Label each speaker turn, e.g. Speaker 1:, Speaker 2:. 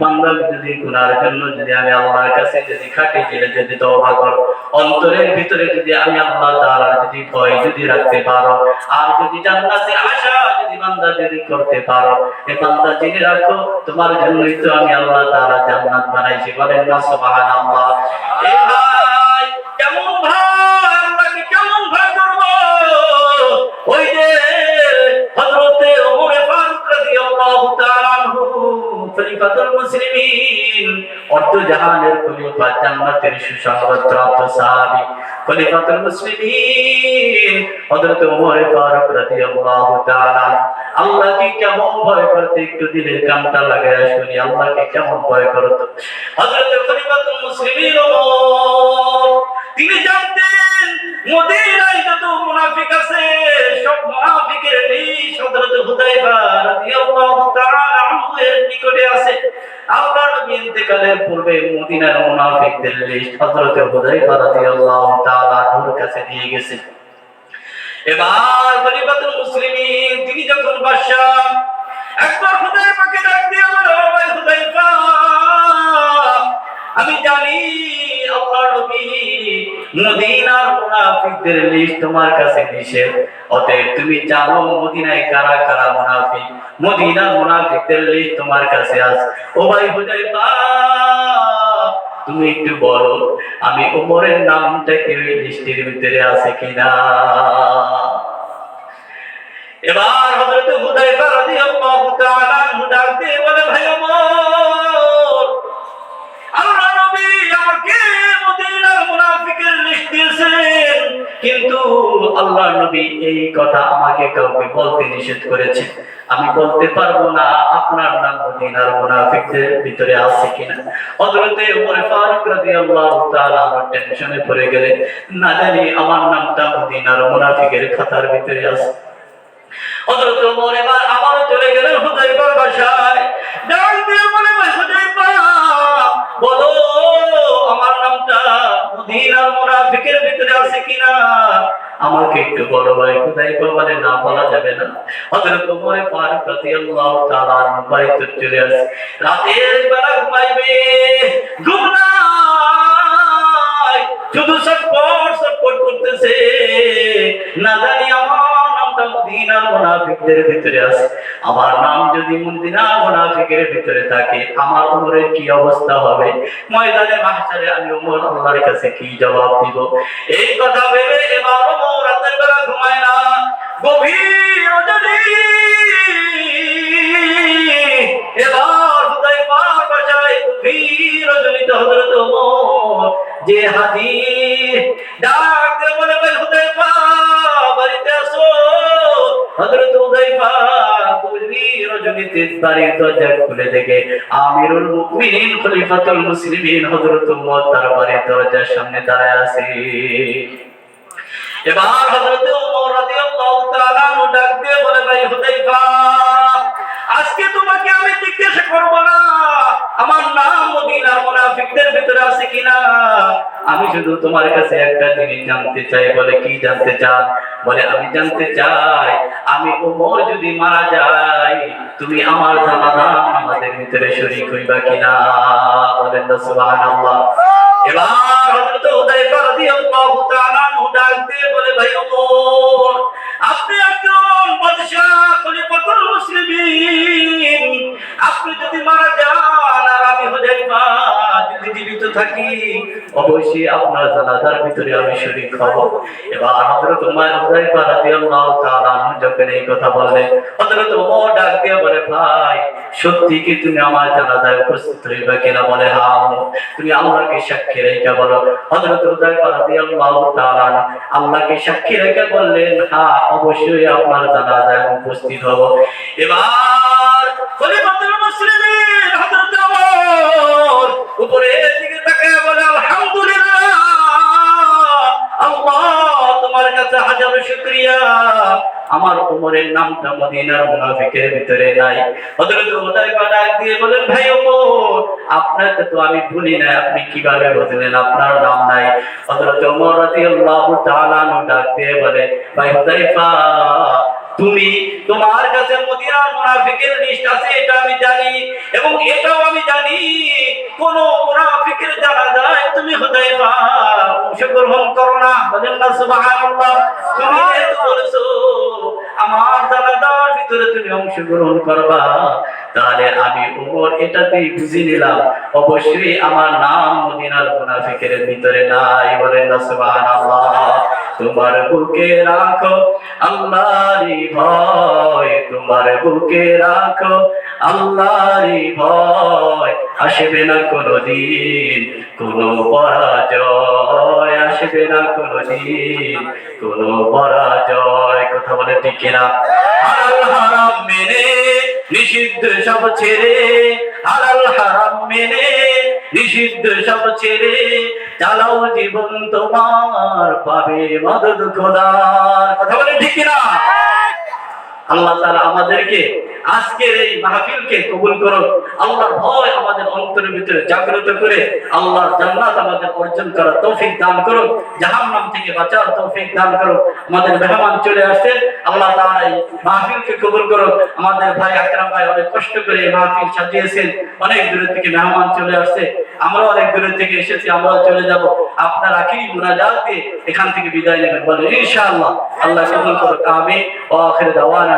Speaker 1: বান্দা যদি গুনার জন্য যদি আমি আল্লাহর কাছে যদি খাটি জেলে যদি তওবা কর, অন্তরের ভিতরে যদি আমি আল্লাহ তাআলার যদি ভয় যদি রাখতে পারো, আর যদি জান্নাতের আশা যদি বান্দা যদি করতে পারো, এ বান্দা জেনে রাখো, তোমার জন্যই তো আমি আল্লাহ তাআলা জান্নাত বানাইছি। বলেন না, সুবহানাল্লাহ। মুসলিমিন খলিফা জান্নাতের সুসংবাদপ্রাপ্ত সাহাবী খলিফাতুল মুসলিমিন, হযরত ওমর ফারুক রাদিয়াল্লাহু তাআলা। আল্লাহকে কেমন ভয় করতে একটু দিলের কামটা লাগায় শুনি আল্লাহকে কেমন ভয় করতো? হযরত খলিফাতুল মুসলিমিন ওমর, তিনি জানতেন মদিনায় যত মুনাফিক আছে, সব মুনাফিকের লিস্ট আছে। ইন্তেকালের পূর্বে মদিনার মুনাফিকদের লিস্ট হযরত হুযায়ফা রাদিয়াল্লাহু তাআলা কাছে দিয়ে গেছে। এবার খলিফাতুল মুসলিমিন, তিনি যখন বাদশা একবার হুযায়ফাকে ডাক দিয়ে বলে, "ও ভাই হুদায়ফা আমি জানি একটু বলো, আমি ওমরের নামটা কি ওই লিস্টের ভিতরে আছে কিনা? এবার হযরত বলে, ভাই আল্লাহ নবী এই কথা আমাকে কাউকে বলতে নিষেধ করেছে। আমি বলতে পারব না আপনার নাম মদিনার মুনাফিকদের ভিতরে আছে কিনা। হযরতে ওমর ফারুক রাদিয়াল্লাহু তাআলা আমার টেনশনে পড়ে গেলে না জানি আমার নামটা মদিনার মুনাফিকের খাতার ভিতরে আছে। হযরত ওমর এবার আবারও চলে গেলেন হুদায়ফার বাসায়। ডাক দিয়ে বলে হুদায়ফা বলো, আমার নামটা মদিনার মুনাফিকের ভিতরে আছে কিনা? আমাকে একটু বড় ভাই, কোথায় বলে না বলা যাবে না। হযরত ওমর ফারুক রাদিয়াল্লাহু বাড়িতে চলে আসে। রাতের বেলা ঘুমাইবে, ঘুম মুনাফিকদের ভিতরে আছে। আমার নাম যদি মদিনার মুনাফিকের ভিতরে থাকে, আমার উমরের কি অবস্থা হবে? ময়দানে মাহশারে আমি উমর আল্লাহর কাছে কি জবাব দিব? এই কথা ভেবে এবার উমর রাতের বেলা ঘুমায় না। গভীর রজনী এবার হুদায়ফার বাসায় গভীর রজনীতে হযরত ওমর যে হাদিস ডাক রজনীতে বাড়ির দরজা খুলে দেখে আমিরুল মুমিনিন, খলিফাতুল মুসলিমিন, হযরত উমর তার বাড়ির দরজার সামনে দাঁড়ায় আছে এবার হযরত ওমর শুধু তোমার কাছে একটা জিনিস জানতে চাই, বলে কি জানতে চান বলে, আমি জানতে চাই, আমি ওমর যদি মারা যাই, তুমি আমার আমাদের ভিতরে হইবা কিনা? বলেন না এবার তাআলা বলে, ভাই ওমর, আপনি একজন বাদশা মুসলিমিন। আপনি যদি মারা যান, আর আমি হুদায়ফা যদি জীবিত থাকি, অবশ্যই আপনার জানাজার ভিতরে আমি শরীক হব। এবার হযরত উমর হুদায়ফা রাদিয়াল্লাহু তাআলা যখন এই কথা বললেন, হযরত ওমর ডাক দিয়ে বলে, ভাই, সত্যি কি তুমি আমার জানাজায় উপস্থিত হইবে কিনা বলে? হ্যাঁ তুমি আল্লাহকে সাক্ষী রেখে বলো। হযরত হুদায়ফা রাদিয়াল্লাহু তাআলা আল্লাহকে সাক্ষী রেখে বললেন হ্যাঁ অবশ্যই আপনার জানাজায় উপস্থিত হব। এবার আমার নামটা মদিনার মুনাফিকের ভিতরে নাই। হযরত ডাক দিয়ে বলেন, ভাই ওমর আপনাকে তো আমি ভুলি না আপনি কীভাবে আপনার নাম নাই। হযরত ওমর রাদিয়াল্লাহু তাআলা ডাক দিয়ে বলে, ভাই তুমি তোমার কাছে মদিনার মুনাফিকের লিস্ট আছে, এটা আমি জানি এবং এটাও আমি জানি। কোন মুনাফিকের বলেন না সুবহানাল্লাহ। তুমি বলেছ আমার জানাদার ভিতরে তুমি অংশগ্রহণ করবা তাহলে আমি উমর এটাতেই বুঝে নিলাম অবশ্যই আমার নাম মদিনার মুনাফিকের ভিতরে নাই বলেন না সুবহানাল্লাহ। তোমার বুকে রাখো, আল্লাহরই ভয়। তোমার বুকে রাখো, আল্লাহরই ভয়। আসবে না কোনদিন কোনো পরাজয়। আসবে না কোনদিন কোনো পরাজয়। কথা বলে ঠিক কিনা? হালাল হারাম মেনে নিষিদ্ধ সব ছেড়ে, হালাল হারাম মেনে নিষিদ্ধ সব ছেড়ে, চালাও জীবন তোমার, পাবে মদত খোদার। কথা বলে ঠিক কিনা? আল্লাহ তাআলা আমাদেরকে আজকের এই মাহফিলকে কবুল করুন আল্লাহর ভয় আমাদের অন্তরের ভিতরে জাগ্রত করে আল্লাহর জান্নাত আমাদের অর্জন করার তৌফিক দান করুন জাহান্নাম থেকে বাঁচার তৌফিক দান করুন আমাদের মেহমান চলে আসছেন আল্লাহ তাআলা এই মাহফিলকে কবুল করুন আমাদের ভাই আকরাম ভাই অনেক কষ্ট করে এই মাহফিল সাজিয়েছেন। অনেক দূর থেকে মেহমান চলে আসছে। আমরা অনেক দূর থেকে এসেছি, আমরাও চলে যাব। আপনার আখিরি মুনাজাত দিয়ে এখান থেকে বিদায় নেবেন বলেন, ইনশাআল্লাহ। আল্লাহ কবুল করুক, আমিন। ওয়া আখির দাওয়ানা